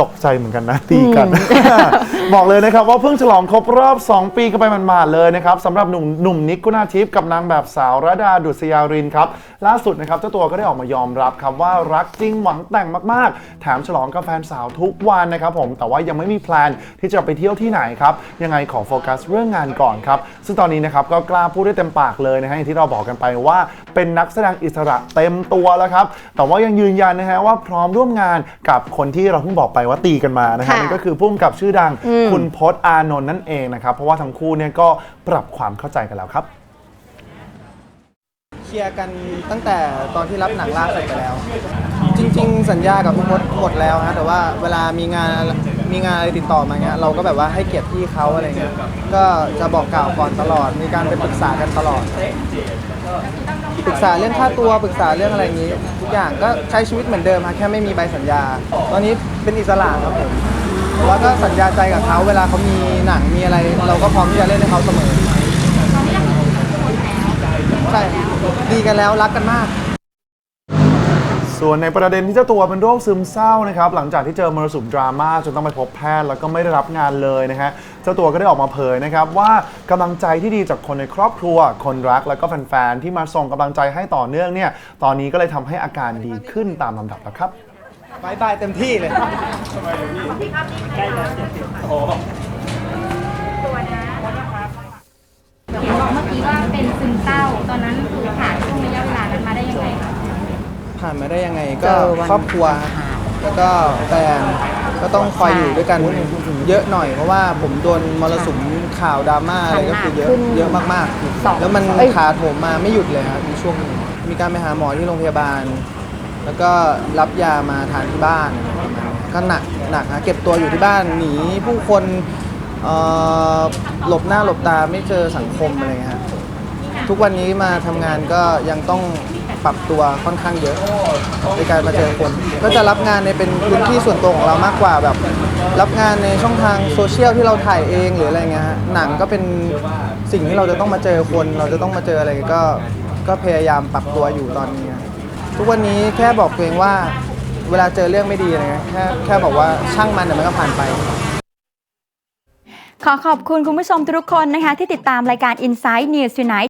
ตกใจเหมือนกันนะตีกัน บอกเลยนะครับว่าเพิ่งฉลองครบรอบ 2 ปีกันไปมันมาดๆเลยนะครับสำหรับหนุ่มหนุ่มนิกกุณาทิพย์กับนางแบบสาวระดาดุษยารินครับล่าสุดนะครับเจ้าตัวก็ได้ออกมายอมรับครับว่ารักจริงหวังแต่งมากๆ แถมฉลองกับแฟนสาวทุกวันนะครับผมแต่ว่ายังไม่มีแพลนที่จะไปเที่ยวที่ไหนครับยังไงขอโฟกัสเรื่องงานก่อนครับซึ่งตอนนี้นะครับก็กล้าพูดได้เต็มปากเลยนะฮะอย่างที่เราบอกกันไปว่าเป็นนักแสดงอิสระเต็มตัวแล้วครับแต่ว่ายังยืนยันนะฮะว่าพร้อมร่วมงานกับคนที่เราเพิ่งบอกไปว่าตีกันมานะฮะค่ะนั่นก็คือพุ่มกับชื่อดังคุณพศอานนท์นั่นเองนะครับ เพราะว่าทั้งคู่เนี่ยก็ปรับความเข้าใจกันแล้วครับ เคลียร์กันตั้งแต่ตอนที่รับหนังล่าสุดไปแล้วจ ริงๆ สัญญากับพี่พศหมดแล้วฮะแต่ว่าเวลามีงานมีงานอะไรติดต่อมาเงี้ยเราก็แบบว่าให้เกียรติพี่เขาอะไรเงี้ยก็จะบอกกล่าวก่อนตลอด มีการไปปรึกษากันตลอด ปรึกษาเรื่องค่าตัวปรึกษาเรื่องอะไรอย่างนี้ ทุกอย่างก็ใช้ชีวิตเหมือนเดิมฮะแค่ไม่มีใบสัญญา ตอนนี้เป็นอิสระครับผมแล้วก็สัญญาใจกับเขาเวลาเขามีหนังมีอะไร เราก็พร้อมที่จะเล่นให้เขาเสมอใช่ดีกันแล้วรักกันมาก ส่วนในประเด็นที่เจ้าตัวเป็นโรคซึมเศร้านะครับ หลังจากที่เจอมรสุมดราม่าจนต้องไปพบแพทย์แล้วก็ไม่ได้รับงานเลยนะฮะเจ้าตัวก็ได้ออกมาเผยนะครับว่ากำลังใจที่ดีจากคนในครอบครัว คนรักแล้วก็แฟนๆที่มาส่งกำลังใจให้ต่อเนื่องเนี่ยตอนนี้ก็เลยทำให้อาการดีขึ้นตามลำดับแล้วครับบายบายเต็มที่เลยเห็นบอกเมื่อกี้ว่าเป็นซึมเศร้าตอนนั้นคือผ่าน ผ่านมาได้ยังไงเจก็อวัน ครอบครัว แล้วก็แฟนก็ต้องคอยอยู่ด้วยกันเยอะหน่อย เพราะว่าผมโดนมรสุมข่าวดราม่าอะไรก็คือเยอะขึ้นเยอะมากสองๆ แล้วมันเอ้ยขาโถมมาไม่หยุดเลยครับในช่วงนี้มีการไปหาหมอที่โรงพยาบาล แล้วก็รับยามาทานที่บ้านประมาณนี้ก็หนักหนักฮะเก็บตัวอยู่ที่บ้านหนีผู้คนเอ่อหลบหน้าหลบตาไม่เจอสังคมอะไรเงี้ยฮะ ทุกวันนี้มาทำงานก็ยังต้องปรับตัวค่อนข้างเยอะในการมาเจอคน ก็จะรับงานในเป็นพื้นที่ส่วนตัวของเรามากกว่าแบบ รับงานในช่องทางโซเชียลที่เราถ่ายเองหรืออะไรเงี้ยฮะหนังก็เป็นสิ่งที่เราจะต้องมาเจอคน เราจะต้องมาเจออะไรก็ก็พยายามปรับตัวอยู่ตอนนี้ ทุกวันนี้แค่บอกตัวเองว่าเวลาเจอเรื่องไม่ดีอะไรเงี้ยแค่แค่บอกว่าช่างมันเดี๋ยวมันก็ผ่านไป ขอขอบคุณคุณผู้ชมทุกคนนะคะ ที่ติดตามรายการ Inside News Tonight